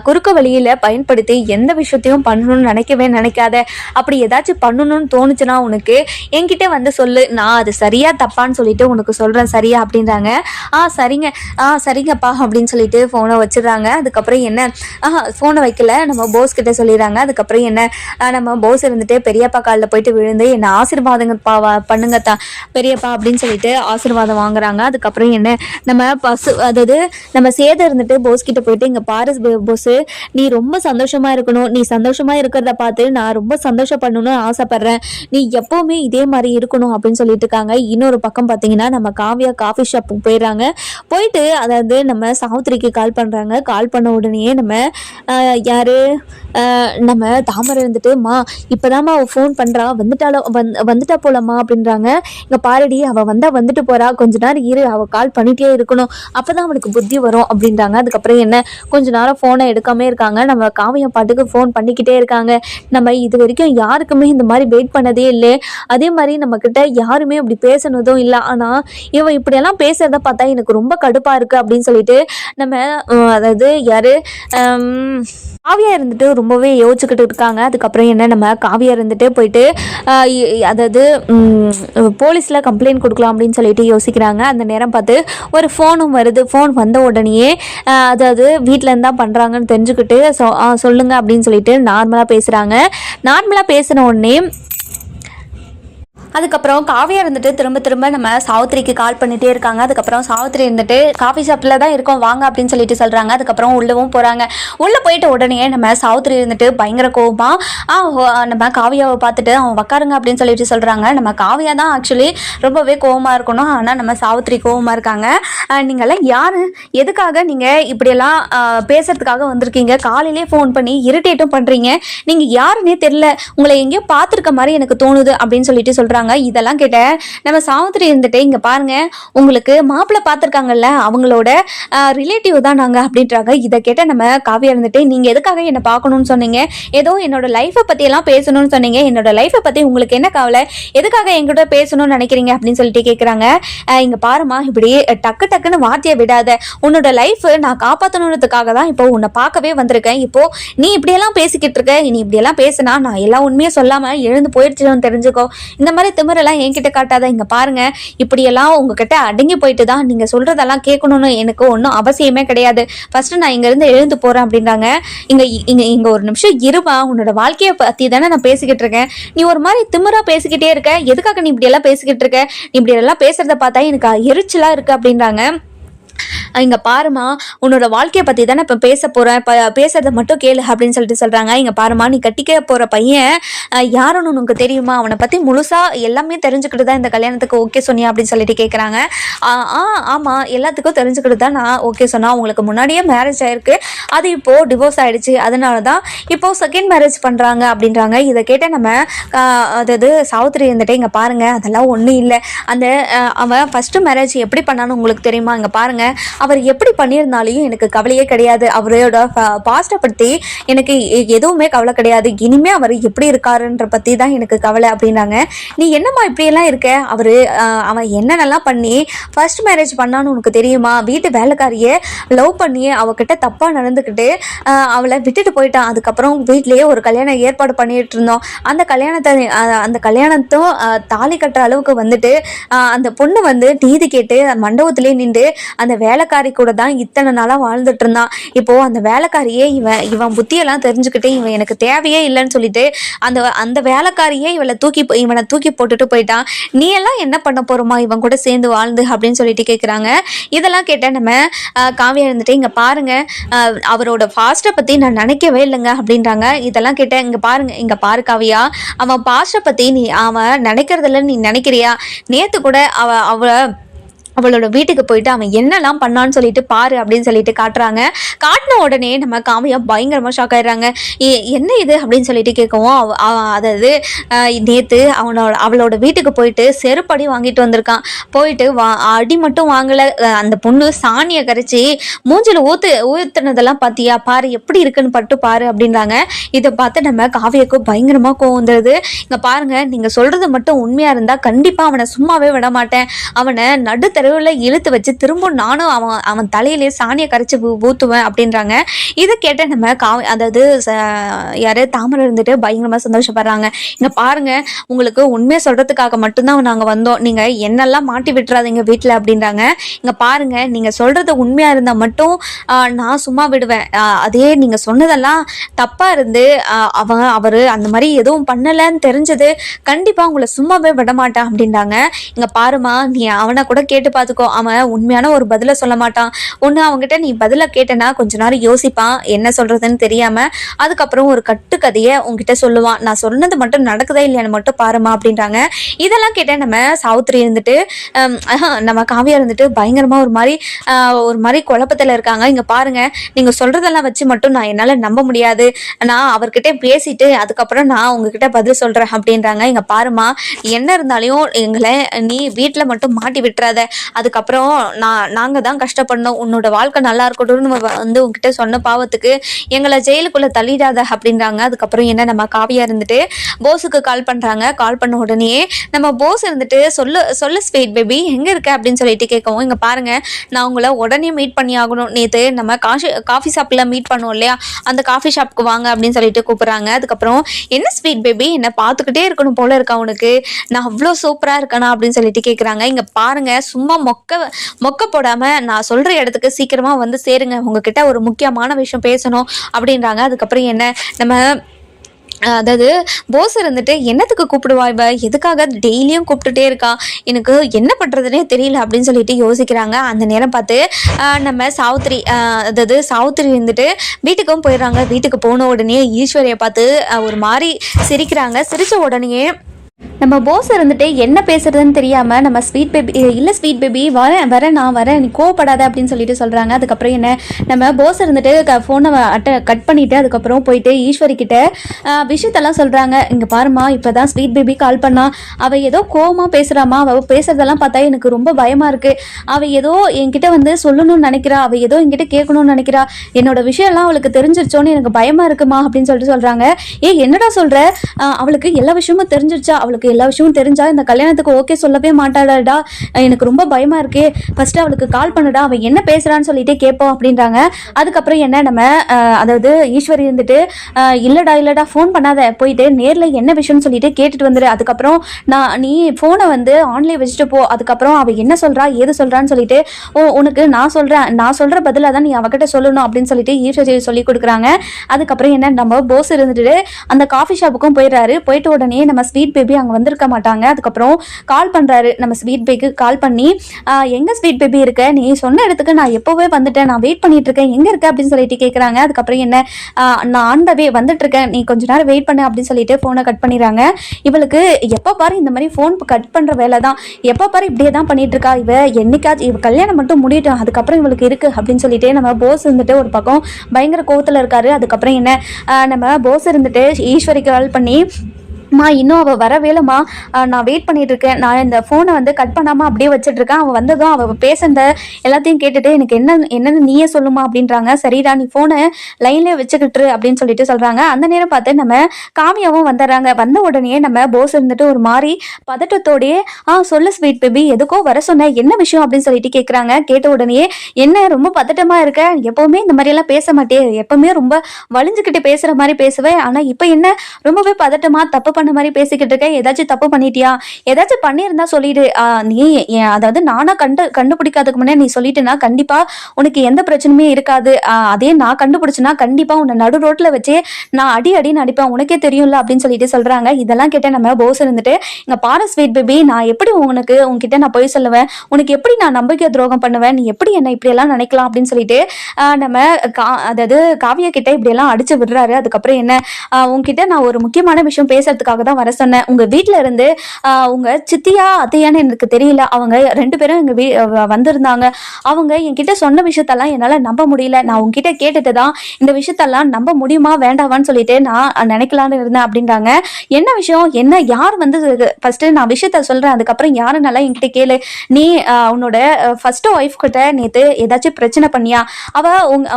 குறுக்கு வழியில் பயன்படுத்தி எந்த விஷயத்தையும் பண்ணணும்னு நினைக்கவே நினைக்காத. அப்படி ஏதாச்சும் பண்ணணும்னு தோணுச்சுன்னா உனக்கு என்கிட்ட வந்து சொல்லு. நான் அது சரியா தப்பான்னு சொல்லிட்டு உனக்கு சொல்கிறேன் சரியா அப்படின்றாங்க. ஆ சரிங்க. ஆ சரிங்கப்பா அப்படின்னு சொல்லிட்டு ஃபோனை வச்சிடுறாங்க. அதுக்கப்புறம் என்ன? ஆ ஃபோனை வைக்கல. நம்ம போஸ் கிட்ட சொல்லிடுறாங்க. அதுக்கப்புறம் என்ன? நம்ம போஸ் இருந்துட்டு பெரியப்பா காலில் போயிட்டு விழுந்து என்ன ஆசீர்வாதங்கப்பா வா- பண்ணுங்கத்தா. பெரியப்பா அப்படின்னு சொல்லிட்டு ஆசீர்வாதம் வாங்குறாங்க. அதுக்கப்புறம் என்ன? நம்ம பசு அதாவது நம்ம சேதம் இருந்துட்டு போஸ் கிட்ட போயிட்டு இங்கே பாரு பொசு நீ ரொம்ப சந்தோஷமா இருக்கணும். நீ சந்தோஷமா இருக்கிறத பார்த்து நான் ரொம்ப சந்தோஷப்படணும்னு ஆசைப்படுறேன். நீ எப்பவுமே இதே மாதிரி இருக்கணும் அப்படின்னு சொல்லிட்டு இருக்காங்க. இன்னொரு பக்கம் பார்த்தீங்கன்னா நம்ம காவியா காஃபி ஷாப்புக்கு போயிடுறாங்க. போயிட்டு அதாவது நம்ம சாவித்திரிக்கு கால் பண்ணுறாங்க கால் பண்ண உடனே நம்ம யார்? யாரு நம்ம தாமரை இருந்துட்டு மா இப்போதாம்மா அவள் ஃபோன் பண்ணுறா வந்துட்டாலோ வந் வந்துட்டா போலம்மா அப்படின்றாங்க. இங்கே பாரடி அவள் வந்தால் வந்துட்டு போகிறா கொஞ்ச நேரம் இரு. அவள் கால் பண்ணிகிட்டே இருக்கணும். அப்போ தான் அவளுக்கு புத்தி வரும் அப்படின்றாங்க. அதுக்கப்புறம் என்ன? கொஞ்ச நேரம் ஃபோன் ஃபோனை எடுக்காமே இருக்காங்க. நம்ம காவியம் பாட்டுக்கு ஃபோன் பண்ணிக்கிட்டே இருக்காங்க. நம்ம இது வரைக்கும் யாருக்குமே இந்த மாதிரி வெயிட் பண்ணதே இல்லை. அதே மாதிரி நம்மக்கிட்ட யாருமே அப்படி பேசுனதும் இல்லை. ஆனால் இவன் இப்படியெல்லாம் பேசுகிறத பார்த்தா எனக்கு ரொம்ப கடுப்பாக இருக்குது அப்படின்னு சொல்லிட்டு நம்ம அதாவது யார் காவியா இருந்துட்டு ரொம்பவே யோசிச்சுக்கிட்டு இருக்காங்க. அதுக்கப்புறம் என்ன நம்ம காவியா இருந்துட்டு போயிட்டு அதாவது போலீஸில் கம்ப்ளைண்ட் கொடுக்கலாம் அப்படின்னு சொல்லிட்டு யோசிக்கிறாங்க. அந்த நேரம் பார்த்து ஒரு ஃபோனும் வருது. ஃபோன் வந்த உடனேயே அதாவது வீட்டில் தான் பண்ணுறாங்கன்னு தெரிஞ்சுக்கிட்டு சொ சொல்லுங்கள் சொல்லுங்க அப்படின்னு சொல்லிட்டு நார்மலாக பேசுகிறாங்க நார்மலாக பேசின உடனே அதுக்கப்புறம் காவியா இருந்துட்டு திரும்ப திரும்ப நம்ம சாவித்திரிக்கு கால் பண்ணிட்டே இருக்காங்க. அதுக்கப்புறம் சாவித்திரி இருந்துட்டு காஃபி ஷாப்பில் தான் இருக்கோம் வாங்க அப்படின்னு சொல்லிட்டு சொல்கிறாங்க அதுக்கப்புறம் உள்ளவும் போகிறாங்க உள்ளே போயிட்டு உடனே நம்ம சாவித்திரி இருந்துட்டு பயங்கர கோபமா நம்ம காவியாவை பார்த்துட்டு அவன் உக்காருங்க அப்படின்னு சொல்லிட்டு சொல்கிறாங்க நம்ம காவியா தான் ஆக்சுவலி ரொம்பவே கோபமா இருக்கணும். ஆனால் நம்ம சாவித்திரி கோபமா இருக்காங்க. ஆஹ் நீங்கெல்லாம் யாரு? எதுக்காக நீங்கள் இப்படியெல்லாம் ஆஹ் பேசுறதுக்காக வந்திருக்கீங்க? காலையிலே ஃபோன் பண்ணி இரிட்டேட்டும் பண்ணுறீங்க நீங்கள் யாருன்னே தெரில உங்களை எங்கேயோ பார்த்துருக்க மாதிரி எனக்கு தோணுது அப்படின்னு சொல்லிட்டு சொல்கிறாங்க இதெல்லாம் கேட்ட நம்ம சாவித்திரி இருந்துட்டு இங்கே பாருங்க உங்களுக்கு மாப்பிள்ளை பார்த்துருக்காங்கல்ல அவங்களோட ரிலேட்டிவ் தான் நாங்கள் அப்படின்றாங்க. இதை கேட்ட நம்ம காவியா இருந்துட்டு நீங்கள் எதுக்காக என்னை பார்க்கணும்னு சொன்னீங்க? ஏதோ என்னோட லைஃப்பை பற்றியெல்லாம் பேசணும்னு சொன்னீங்க. என்னோட லைஃப்பை பற்றி உங்களுக்கு என்ன கவலை? எதுக்காக என்கிட்ட பேசணும்னு நினைக்கிறீங்க? அப்படின்னு சொல்லிட்டு கேட்குறாங்க இங்கே பாருமா இப்படி டக்கு டக்குன்னு வார்த்தையை விடாத. உன்னோட லைஃப் நான் காப்பாற்றணுன்றதுக்காக தான் இப்போ உன்னை பார்க்கவே வந்திருக்கேன். இப்போ நீ இப்படியெல்லாம் பேசிக்கிட்டு இருக்க. நீ இப்படியெல்லாம் பேசினா நான் எல்லா உண்மையும் சொல்லாமல் எழுந்து போயிடுச்சுன்னு தெரிஞ்சுக்கோ. இந்த மாதிரி திமிரெல்லாம் என்கிட்ட காட்டாத இங்கே பாருங்க இப்படியெல்லாம் உங்ககிட்ட அடங்கி போயிட்டு தான் நீங்கள் சொல்கிறதெல்லாம் கேட்கணும்னு எனக்கு ஒன்றும் அவசியமே கிடையாது. ஃபஸ்ட்டு நான் இங்கேருந்து எழுந்து போகிறேன் அப்படின்றாங்க. இங்கே இங்கே இங்கே ஒரு நிமிஷம் இருப்பா உன்னோட வாழ்க்கையை பற்றி தானே நான் பேசிக்கிட்டு இருக்கேன். நீ ஒரு மாதிரி திமிரா பேசிக்கிட்டே இருக்க. எதுக்காக நீ இப்படியெல்லாம் பேசிக்கிட்டு இருக்க? நீ இப்படியெல்லாம் பேசுகிறத பார்த்தா எனக்கு எரிச்சலாக இருக்குது அப்படின்றாங்க. இங்கே பாருமா உன்னோட வாழ்க்கையை பற்றி தானே இப்போ பேச போகிறேன் இப்போ பேசுறத மட்டும் கேளு அப்படின்னு சொல்லிட்டு சொல்கிறாங்க இங்கே பாருமா நீ கட்டிக்க போகிற பையன் யாருன்னு உனக்கு தெரியுமா? அவனை பற்றி முழுசாக எல்லாமே தெரிஞ்சுக்கிட்டு தான் இந்த கல்யாணத்துக்கு ஓகே சொன்னியா அப்படின்னு சொல்லிட்டு கேட்குறாங்க ஆ ஆமாம் எல்லாத்துக்கும் தெரிஞ்சுக்கிட்டு தான் நான் ஓகே சொன்னால் உங்களுக்கு முன்னாடியே மேரேஜ் ஆயிருக்கு. அது இப்போது டிவோர்ஸ் ஆகிடுச்சு அதனால தான் இப்போது செகண்ட் மேரேஜ் பண்ணுறாங்க அப்படின்றாங்க. இதை கேட்ட நம்ம அதாவது சாவித்திரி இருந்துட்டு இங்கே பாருங்க அதெல்லாம் ஒன்றும் இல்லை. அந்த அவன் ஃபஸ்ட்டு மேரேஜ் எப்படி பண்ணான்னு உங்களுக்கு தெரியுமா? இங்கே பாருங்கள் அவர் எப்படி பண்ணியிருந்தாலையும் எனக்கு கவலையே கிடையாது. அவரோட பாஸ்ட்டை பற்றி எனக்கு எ- எதுவுமே கவலை கிடையாது. இனிமே அவர் எப்படி இருக்காருன்ற பற்றி தான் எனக்கு கவலை அப்படின்னாங்க. நீ என்னம்மா இப்படியெல்லாம் இருக்க? அவர் அவன் என்னென்னலாம் பண்ணி ஃபர்ஸ்ட் மேரேஜ் பண்ணான்னு உனக்கு தெரியுமா? வீட்டு வேலைக்காரியை லவ் பண்ணி அவகிட்ட தப்பாக நடந்துக்கிட்டு அவளை விட்டுட்டு போயிட்டான். அதுக்கப்புறம் வீட்லேயே ஒரு கல்யாணம் ஏற்பாடு பண்ணிட்டு இருந்தோம். அந்த கல்யாணத்தை அந்த கல்யாணத்தும் தாலி கட்டுற அளவுக்கு வந்துட்டு அந்த பொண்ணு வந்து நீதி கேட்டு மண்டபத்திலே நின்று அந்த வேலைக்காரி கூட தான் இத்தனை நாளாக வாழ்ந்துட்டு இருந்தான். இப்போ அந்த வேலைக்காரியே இவன் இவன் புத்தியெல்லாம் தெரிஞ்சுக்கிட்டு இவன் எனக்கு தேவையே இல்லைன்னு சொல்லிட்டு அந்த அந்த வேலைக்காரியே இவளை தூக்கி இவனை தூக்கி போட்டுட்டு போயிட்டான். நீ எல்லாம் என்ன பண்ண போறோமா? இவன் கூட சேர்ந்து வாழ்ந்து அப்படின்னு சொல்லிட்டு கேட்குறாங்க இதெல்லாம் கேட்ட நம்ம காவியா இருந்துட்டு இங்க பாருங்க அவரோட ஃபாஸ்ட்டை பத்தி நான் நினைக்கவே இல்லைங்க அப்படின்றாங்க. இதெல்லாம் கேட்டேன் இங்க பாருங்க இங்க பாரு காவியா அவன் பாஸ்ட்டை பத்தி நீ அவன் நினைக்கிறதில்ல நீ நினைக்கிறியா? நேத்து கூட அவ அவ அவளோட வீட்டுக்கு போயிட்டு அவன் என்னெல்லாம் பண்ணான்னு சொல்லிட்டு பாரு அப்படின்னு சொல்லிட்டு காட்டுறாங்க. காட்டின உடனே நம்ம காவியா பயங்கரமாக ஷாக் ஆயிடுறாங்க. "ஏ- என்ன இது? அப்படின்னு சொல்லிட்டு கேட்கவும் அவ அதாவது ஆஹ், நேத்து அவனோட அவளோட வீட்டுக்கு போயிட்டு செருப்படி வாங்கிட்டு வந்திருக்கான். போயிட்டு வா அடி மட்டும் வாங்கல. அந்த பொண்ணு சாணியை கரைச்சி மூஞ்சில் ஊத்து ஊத்துனதெல்லாம் பார்த்தியா பாரு எப்படி இருக்குன்னு பட்டு பாரு அப்படின்றாங்க. இதை பார்த்து நம்ம காவியாவுக்கு பயங்கரமாக கோவம் வந்துடுது இங்க பாருங்க நீங்க சொல்றது மட்டும் உண்மையா இருந்தா கண்டிப்பா அவனை சும்மாவே விட மாட்டேன். அவனை நடுத்தர தெருவில் இழுத்து வச்சு திரும்ப நானும் அவன் அவன் தலையிலே சாணியை கரைச்சி ஊற்றுவேன் ஊத்துவேன் அப்படின்றாங்க. இதை கேட்ட நம்ம கா அதாவது ச- தாமரை இருந்துட்டு பயங்கரமாக சந்தோஷப்படுறாங்க. இங்கே பாருங்க உங்களுக்கு உண்மையை சொல்றதுக்காக மட்டும்தான் நாங்கள் வந்தோம். நீங்கள் என்னெல்லாம் மாட்டி விட்டுறாதீங்க வீட்டில் அப்படின்றாங்க. இங்கே பாருங்க நீங்கள் சொல்றது உண்மையாக இருந்தால் மட்டும் நான் சும்மா விடுவேன். அதே நீங்கள் சொன்னதெல்லாம் தப்பாக இருந்து அவன் அவர் அந்த மாதிரி எதுவும் பண்ணலைன்னு தெரிஞ்சது கண்டிப்பாக உங்களை சும்மாவே விட மாட்டேன் அப்படின்றாங்க. இங்கே பாருமா நீ அவனை கூட கேட்டு பார்த்துக்கோ அவன் உண்மையான ஒரு பதிலை சொல்ல மாட்டான். ஒன்று அவங்ககிட்ட நீ பதிலை கேட்டனா கொஞ்ச நேரம் யோசிப்பான். என்ன சொல்கிறதுன்னு தெரியாமல் அதுக்கப்புறம் ஒரு கட்டுக்கதையை உங்ககிட்ட சொல்லுவான். நான் சொன்னது மட்டும் நடக்குதா இல்லையான்னு மட்டும் பாருமா அப்படின்றாங்க. இதெல்லாம் கேட்ட நம்ம சாவுத்திரி இருந்துட்டு ஆஹா, நம்ம காவியா இருந்துட்டு பயங்கரமாக ஒரு மாதிரி ஒரு மாதிரி குழப்பத்தில் இருக்காங்க. இங்கே பாருங்க நீங்கள் சொல்கிறதெல்லாம் வச்சு மட்டும் நான் என்னால் நம்ப முடியாது. நான் அவர்கிட்ட பேசிட்டு அதுக்கப்புறம் நான் உங்ககிட்ட பதில் சொல்கிறேன் அப்படின்றாங்க. இங்கே பாருமா என்ன இருந்தாலும் எங்களை நீ வீட்டில் மட்டும் மாட்டி விட்டுறாத. அதுக்கப்புறம் நான் நாங்கள் தான் கஷ்டப்படணும். உன்னோட வாழ்க்கை நல்லா இருக்கட்டும்னு வந்து உங்ககிட்ட சொன்ன பாவத்துக்கு எங்களை ஜெயிலுக்குள்ளே தள்ளிடாத அப்படின்றாங்க. அதுக்கப்புறம் என்ன நம்ம காவியா இருந்துட்டு போஸுக்கு கால் பண்ணுறாங்க கால் பண்ண உடனே நம்ம போஸ் இருந்துட்டு சொல்லு சொல்லு ஸ்வீட் பேபி எங்கே இருக்க? அப்படின்னு சொல்லிட்டு கேட்கவும் இங்கே பாருங்கள் நான் உங்களை உடனே மீட் பண்ணி ஆகணும். நேற்று நம்ம காஃபி காஃபி ஷாப்பில் மீட் பண்ணுவோம் இல்லையா? அந்த காஃபி ஷாப்புக்கு வாங்க அப்படின்னு சொல்லிட்டு கூப்பிட்றாங்க. அதுக்கப்புறம் என்ன ஸ்வீட் பேபி? என்னை பார்த்துக்கிட்டே இருக்கணும் போல இருக்கா உனக்கு? நான் அவ்வளோ சூப்பராக இருக்கேனா? அப்படின்னு சொல்லிட்டு கேட்குறாங்க. இங்கே பாருங்க சும்மா மொக்க மொக்க போடாமல் நான் சொல்கிற இடத்துக்கு சீக்கிரமாக வந்து சேருங்க. உங்ககிட்ட ஒரு முக்கியமான விஷயம் பேசணும் அப்படின்றாங்க. அதுக்கப்புறம் என்ன? நம்ம அதாவது போஸ் இருந்துட்டு என்னத்துக்கு கூப்பிடுவா இவ? எதுக்காக டெய்லியும் கூப்பிட்டுட்டே இருக்கா? எனக்கு என்ன பண்ணுறதுனே தெரியல அப்படின்னு சொல்லிட்டு யோசிக்கிறாங்க. அந்த நேரம் பார்த்து நம்ம சாவுத்திரி அதாவது சாவுத்திரி இருந்துட்டு வீட்டுக்கும் போயிடுறாங்க. வீட்டுக்கு போன உடனே ஈஸ்வரியை பார்த்து ஒரு மாதிரி சிரிக்கிறாங்க. சிரித்த உடனேயே நம்ம போஸ் இருந்துட்டு என்ன பேசுறதுன்னு தெரியாம நம்ம ஸ்வீட் பேபி இல்லை ஸ்வீட் பேபி வரேன் வரேன் நான் வரேன் நீ கோவப்படாத அப்படின்னு சொல்லிட்டு சொல்றாங்க. அதுக்கப்புறம் என்ன? நம்ம போஸ் இருந்துட்டு ஃபோனை அட்டை கட் பண்ணிட்டு அதுக்கப்புறம் போயிட்டு ஈஸ்வரி கிட்ட விஷயத்தெல்லாம் சொல்றாங்க. இங்க பாருமா இப்பதான் ஸ்வீட் பேபி கால் பண்ணா. அவ ஏதோ கோவமாக பேசுறாமா அவ பேசுறதெல்லாம் பார்த்தா எனக்கு ரொம்ப பயமா இருக்கு. அவ ஏதோ என்கிட்ட வந்து சொல்லணும்னு நினைக்கிறா. அவ ஏதோ என்கிட்ட கேட்கணும்னு நினைக்கிறா. என்னோட விஷயம்லாம் அவளுக்கு தெரிஞ்சிருச்சோன்னு எனக்கு பயமா இருக்குமா? அப்படின்னு சொல்லிட்டு சொல்றாங்க. ஏ என்னடா சொல்ற? அவளுக்கு எல்லா விஷயமும் தெரிஞ்சிருச்சா? அவளுக்கு எல்லா விஷயமும் தெரிஞ்சா இந்த கல்யாணத்துக்கு ஓகே சொல்லவே மாட்டாளாடா. எனக்கு ரொம்ப பயமா இருக்கே. ஃபர்ஸ்ட் அவளுக்கு கால் பண்ணுடா. அவன் என்ன பேசுறான்னு சொல்லிட்டு கேட்போம் அப்படின்றாங்க. அதுக்கப்புறம் என்ன நம்ம அதாவது ஈஸ்வரி இருந்துட்டு இல்லடா இல்லடா ஃபோன் பண்ணாத. போயிட்டு நேரில் என்ன விஷயம்னு சொல்லிட்டு கேட்டுட்டு வந்துரு. அதுக்கப்புறம் நான் நீ ஃபோனை வந்து ஆன்லைன் வச்சுட்டு போ. அதுக்கப்புறம் அவள் என்ன சொல்றா ஏது சொல்றான்னு சொல்லிட்டு ஓ உனக்கு நான் சொல்றேன். நான் சொல்ற பதிலாக தான் நீ அவகிட்ட சொல்லணும் அப்படின்னு சொல்லிட்டு ஈஸ்வரி சொல்லி கொடுக்குறாங்க. அதுக்கப்புறம் என்ன நம்ம போஸ் இருந்துட்டு அந்த காஃபி ஷாப்புக்கும் போயிடுறாரு. போயிட்டு உடனே நம்ம ஸ்வீட் பேபி அங்கே வந்திருக்க மாட்டாங்க. அதுக்கப்புறம் கால் பண்ணுறாரு நம்ம ஸ்வீட் பேபிக்கு கால் பண்ணி எங்கே ஸ்வீட் பேபி இருக்க? நீ சொன்ன இடத்துக்கு நான் எப்போவே வந்துட்டேன். நான் வெயிட் பண்ணிட்டு இருக்கேன் எங்கே இருக்க? அப்படின்னு சொல்லிட்டு கேட்குறாங்க அதுக்கப்புறம் என்ன? நான் ஆண்டவே வந்துட்டு இருக்கேன் நீ கொஞ்ச நேரம் வெயிட் பண்ணு. அப்படின்னு சொல்லிட்டு ஃபோனை கட் பண்ணிடுறாங்க. இவளுக்கு எப்போ பாரு இந்த மாதிரி ஃபோன் கட் பண்ணுற வேலை தான். எப்போ பாரு இப்படியே தான் பண்ணிட்டு இருக்கா இவ. என்னைக்காச்சும் இவ கல்யாணம் மட்டும் முடியட்டும். அதுக்கப்புறம் இவளுக்கு இருக்கு. அப்படின்னு சொல்லிட்டு நம்ம போஸ் இருந்துட்டு ஒரு பக்கம் பயங்கர கோவத்தில் இருக்காரு. அதுக்கப்புறம் என்ன? நம்ம போஸ் இருந்துட்டு ஈஸ்வரிக்கு கால் பண்ணி மா இன்னும் அவள் வரவேலம்மா நான் வெயிட் பண்ணிட்டு இருக்கேன் நான் இந்த ஃபோனை வந்து கட் பண்ணாமல் அப்படியே வச்சுட்டு இருக்கேன் அவள் வந்ததும் அவள் பேசுனத எல்லாத்தையும் கேட்டுட்டு எனக்கு என்ன என்னன்னு நீயே சொல்லுமா அப்படின்றாங்க. சரிடா நீ ஃபோனை லைன்லேயே வச்சுக்கிட்டு அப்படின்னு சொல்லிட்டு சொல்கிறாங்க அந்த நேரம் பார்த்து நம்ம காமியாவும் வந்துடுறாங்க. வந்த உடனே நம்ம போஸ் இருந்துட்டு ஒரு மாதிரி பதட்டத்தோடயே ஆ சொல்லு ஸ்வீட் பேபி எதுக்கோ வர சொன்ன என்ன விஷயம்? அப்படின்னு சொல்லிட்டு கேட்குறாங்க கேட்ட உடனே என்ன ரொம்ப பதட்டமாக இருக்க? எப்போவுமே இந்த மாதிரியெல்லாம் பேச மாட்டே எப்போவுமே ரொம்ப வலிஞ்சுக்கிட்டு பேசுகிற மாதிரி பேசுவேன் ஆனால் இப்போ என்ன? ரொம்பவே பதட்டமாக தப்பு பண்ண மாதிரி பேசிக்கிட்டு இருக்க. ஏதாச்சும் தப்பு பண்ணிட்டியா? ஏதாச்சும் பண்ணியிருந்தா சொல்லிடு. நீ அதாவது நானா கண்டு கண்டுபிடிக்காததுக்கு முன்னே நீ சொல்லிட்டேன்னா கண்டிப்பா உனக்கு எந்த பிரச்சனையுமே இருக்காது. அதே நான் கண்டுபிடிச்சேன்னா கண்டிப்பா உன்னை நடு ரோட்ல வச்சே நான் அடி அடின்னு அடிப்பேன். உனக்கே தெரியும்ல அப்படின்னு சொல்லிட்டு சொல்றாங்க. இதெல்லாம் கேட்ட நம்ம போஸ் இருந்துட்டு இங்க பாரு ஸ்வீட் பேபி நான் எப்படி உனக்கு உன்கிட்ட நான் போய் சொல்லுவேன்? உனக்கு எப்படி நான் நம்பிக்கை துரோகம் பண்ணுவேன்? நீ எப்படி என்ன இப்படியெல்லாம் நினைக்கலாம்? அப்படின்னு சொல்லிட்டு நம்ம கா அதாவது காவியா கிட்ட இப்படியெல்லாம் அடிச்சு விடுறாரு. அதுக்கப்புறம் என்ன? உன்கிட்ட நான் ஒரு முக்கியமான விஷயம் பேசுறதுக்கு பேசுறதுக்காக தான் வர சொன்னேன். உங்க வீட்டுல இருந்து உங்க சித்தியா அத்தையான்னு எனக்கு தெரியல. அவங்க ரெண்டு பேரும் எங்க வீ வந்திருந்தாங்க. அவங்க என்கிட்ட சொன்ன விஷயத்தெல்லாம் என்னால நம்ப முடியல. நான் உங்ககிட்ட கேட்டுட்டு தான் இந்த விஷயத்தெல்லாம் நம்ப முடியுமா வேண்டாவான்னு சொல்லிட்டு நான் நினைக்கலான்னு இருந்தேன் அப்படின்றாங்க. என்ன விஷயம்? என்ன யார் வந்து ஃபர்ஸ்ட் நான் விஷயத்த சொல்றேன். அதுக்கப்புறம் யாருனால என்கிட்ட கேளு. நீ உன்னோட ஃபர்ஸ்ட் ஒய்ஃப் கிட்ட நேத்து ஏதாச்சும் பிரச்சனை பண்ணியா? அவ உன்-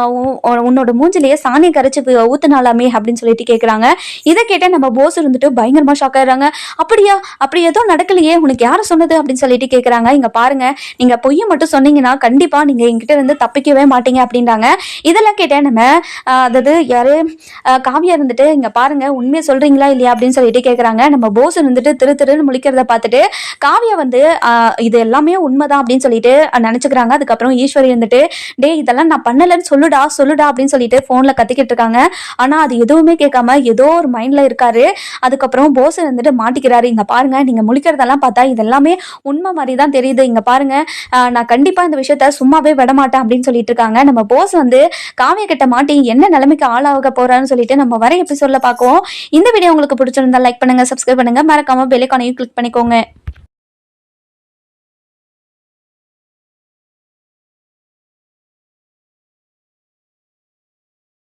உன்னோட மூஞ்சிலேயே சாணியை கரைச்சு ஊத்துனாலாமே அப்படின்னு சொல்லிட்டு கேக்குறாங்க. இதை கேட்ட நம்ம போஸ் இருந்துட்டு பயங்கரமா ஷாக் ஆயிடுறாங்க. அப்படியா? அப்படி ஏதோ நடக்கலையே. உனக்கு யாரு சொன்னது? அப்படின்னு சொல்லிட்டு கேட்குறாங்க இங்க பாருங்க. நீங்க பொய்யை மட்டும் சொன்னீங்கன்னா கண்டிப்பா நீங்க என்கிட்ட இருந்து தப்பிக்கவே மாட்டீங்க அப்படின்றாங்க. இதெல்லாம் கேட்டேன் நம்ம அதாவது யாரு காவியா இருந்துட்டு இங்க பாருங்க. உண்மையை சொல்றீங்களா இல்லையா அப்படின்னு சொல்லிட்டு கேட்குறாங்க நம்ம போஸ் இருந்துட்டு திரு திருன்னு முழிக்கிறத பார்த்துட்டு காவியா வந்து இது எல்லாமே உண்மைதான் அப்படின்னு சொல்லிட்டு அஹ், நினைச்சுக்கிறாங்க. அதுக்கப்புறம் ஈஸ்வரி இருந்துட்டு டேய் இதெல்லாம் நான் பண்ணலன்னு சொல்லுடா சொல்லுடா அப்படின்னு சொல்லிட்டு போன்ல கத்திக்கிட்டு இருக்காங்க. ஆனா அது எதுவுமே கேட்காம ஏதோ ஒரு மைண்ட்ல இருக்காரு. அதுக்கப்புறம் போஸ் வந்துட்டு மாட்டிக்கிறாரு. இங்க பாருங்க நீங்க முழிக்கிறதெல்லாம் பார்த்தா இது எல்லாமே உண்மை மாதிரி தான் தெரியுது. இங்க பாருங்க நான் கண்டிப்பா இந்த விஷயத்த சும்மாவே விட மாட்டேன் அப்படின்னு சொல்லிட்டு இருக்காங்க. நம்ம போஸ் வந்து காவிய கிட்ட மாட்டி என்ன நிலைமைக்கு ஆளாக போறான்னு சொல்லிட்டு நம்ம வர எபிசோட்ல பார்க்குவோம். இந்த வீடியோ உங்களுக்கு பிடிச்சிருந்தா லைக் பண்ணுங்க சப்ஸ்கிரைப் பண்ணுங்க. மறக்காம பெல்லைக்கானையும் கிளிக் பண்ணிக்கோங்க.